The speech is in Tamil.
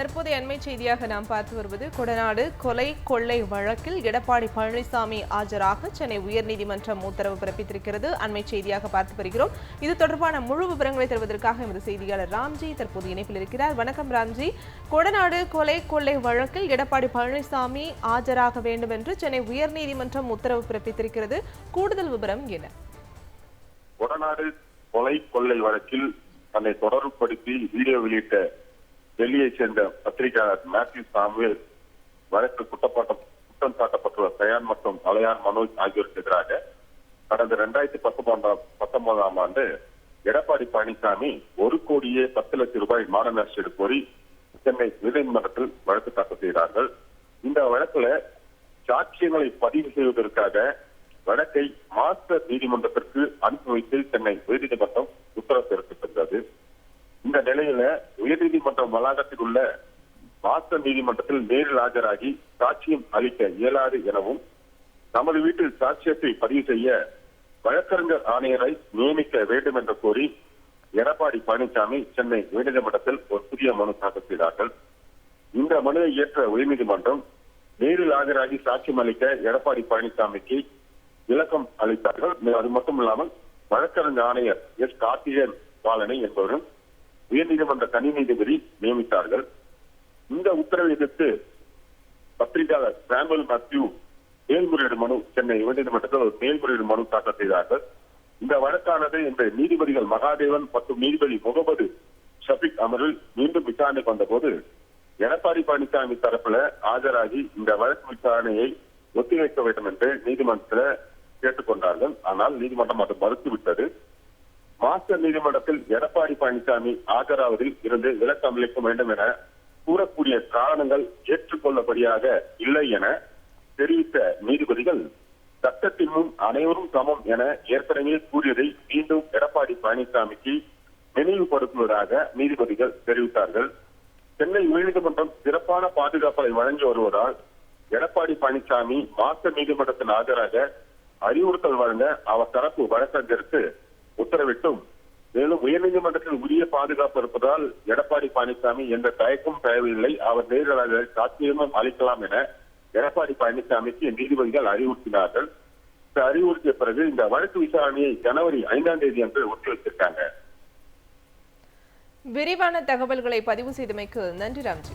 தற்போதைய அண்மை செய்தியாக நாம் பார்த்து வருவது கொடநாடு கொலை கொள்ளை வழக்கில் எடப்பாடி பழனிசாமி ஆஜராக சென்னை உயர்நீதிமன்றம் உத்தரவு பிறப்பித்திருக்கிறது. அண்மை செய்தியாக பார்த்து வருகிறோம். இது தொடர்பான முழு விவரங்களை தருவதற்காக எமது செய்தியாளர் ராம்ஜி தற்போது இணைப்பில் இருக்கிறார். வணக்கம் ராம்ஜி. கொடநாடு கொலை கொள்ளை வழக்கில் எடப்பாடி பழனிசாமி ஆஜராக வேண்டும் என்று சென்னை உயர்நீதிமன்றம் உத்தரவு பிறப்பித்திருக்கிறது. கூடுதல் விவரம் என்ன? கொடநாடு கொலை கொள்ளை வழக்கில் தன்னை தொடர்புபடுத்தி வீடியோ வெளியிட்ட டெல்லியை சேர்ந்த பத்திரிகையாளர் மேத்யூ சாமுவேல் வழக்கு குற்றப்பாட்டம் குற்றம் சாட்டப்பட்டுள்ள சயான் மற்றும் தலையான் மனோஜ் ஆகியோருக்கு எதிராக கடந்த இரண்டாயிரத்தி பத்தொன்பதாம் பத்தொன்பதாம் ஆண்டு எடப்பாடி பழனிசாமி ஒரு கோடியே பத்து லட்சம் ரூபாய் மாநில நஷ்டீடு கோரி சென்னை உயர்நீதிமன்றத்தில் வழக்கு தாக்கல் செய்தார்கள். இந்த வழக்குல சாட்சியங்களை பதிவு செய்வதற்காக வழக்கை மாஸ்டர் நீதிமன்றத்திற்கு அனுப்பி வைத்து சென்னை உயர்நீதிமன்றம் உத்தரவு பிறப்பித்திருந்தது. இந்த நிலையில உயர்நீதிமன்றம் வளாகத்தில் உள்ள வாசல் நீதிமன்றத்தில் நேரில் ஆஜராகி சாட்சியம் அளிக்க இயலாது எனவும் நமது வீட்டில் சாட்சியத்தை பதிவு செய்ய வழக்கறிஞர் ஆணையரை நியமிக்க வேண்டும் என்று கோரி எடப்பாடி பழனிசாமி சென்னை உயர்நீதிமன்றத்தில் ஒரு புதிய மனு தாக்கல் செய்தார்கள். இந்த மனுவை ஏற்ற உயர்நீதிமன்றம் நேரில் ஆஜராகி சாட்சியம் அளிக்க எடப்பாடி பழனிசாமிக்கு விளக்கம் அளித்தார்கள். அது மட்டும் இல்லாமல் வழக்கறிஞர் ஆணையர் எஸ். கார்த்திகேயன் பாலனை என்பவரும் உயர்நீதிமன்ற தனி நீதிபதி நியமித்தார்கள். இந்த உத்தரவை எதிர்த்து பத்திரிகையாளர் சாம்பல் மத்யூ மேல்முறையீடு மனு சென்னை உயர்நீதிமன்றத்தில் ஒரு மேல்முறையீடு மனு தாக்கல் செய்தார்கள். இந்த வழக்கானது இந்த நீதிபதிகள் மகாதேவன் மற்றும் நீதிபதி முகமது ஷபிக் அமரில் மீண்டும் விசாரணைக்கு வந்தபோது எடப்பாடி பழனிசாமி தரப்புல ஆஜராகி இந்த வழக்கு விசாரணையை ஒத்திவைக்க வேண்டும் என்று நீதிமன்றத்தில் கேட்டுக்கொண்டார்கள். ஆனால் நீதிமன்றம் அது மறுத்துவிட்டது. மாஸ்டர் நீதிமன்றத்தில் எடப்பாடி பழனிசாமி ஆஜராவதில் இருந்து விலக்கு அளிக்க வேண்டும் என கூறக்கூடிய காரணங்கள் ஏற்றுக்கொள்ளபடியாக இல்லை என தெரிவித்த நீதிபதிகள் சட்டத்தின் முன் அனைவரும் சமம் என ஏற்கனவே கூறியதை மீண்டும் எடப்பாடி பழனிசாமிக்கு நினைவுபடுத்துவதாக நீதிபதிகள் தெரிவித்தார்கள். சென்னை உயர்நீதிமன்றம் சிறப்பான பாதுகாப்பை வழங்கி வருவதால் எடப்பாடி பழனிசாமி மாஸ்டர் நீதிமன்றத்தின் ஆஜராக அறிவுறுத்தல் வழங்க அவர் தரப்பு வழக்கறிஞருக்கு உத்தரவிட்டும். மேலும் உயர்நீதிமன்றத்தில் உரிய பாதுகாப்பு இருப்பதால் எடப்பாடி பழனிசாமி எந்த தயக்கம் தேவையில்லை அவர் நேரில் சாத்தியமும் அளிக்கலாம் என எடப்பாடி பழனிசாமிக்கு நீதிபதிகள் அறிவுறுத்தினார்கள். இந்த அறிவுறுத்திய பிறகு இந்த வழக்கு விசாரணையை ஜனவரி ஐந்தாம் தேதி அன்று ஒத்திவைத்திருக்காங்க. விரிவான தகவல்களை பதிவு செய்தமைக்கு நன்றி ராம்ஜி.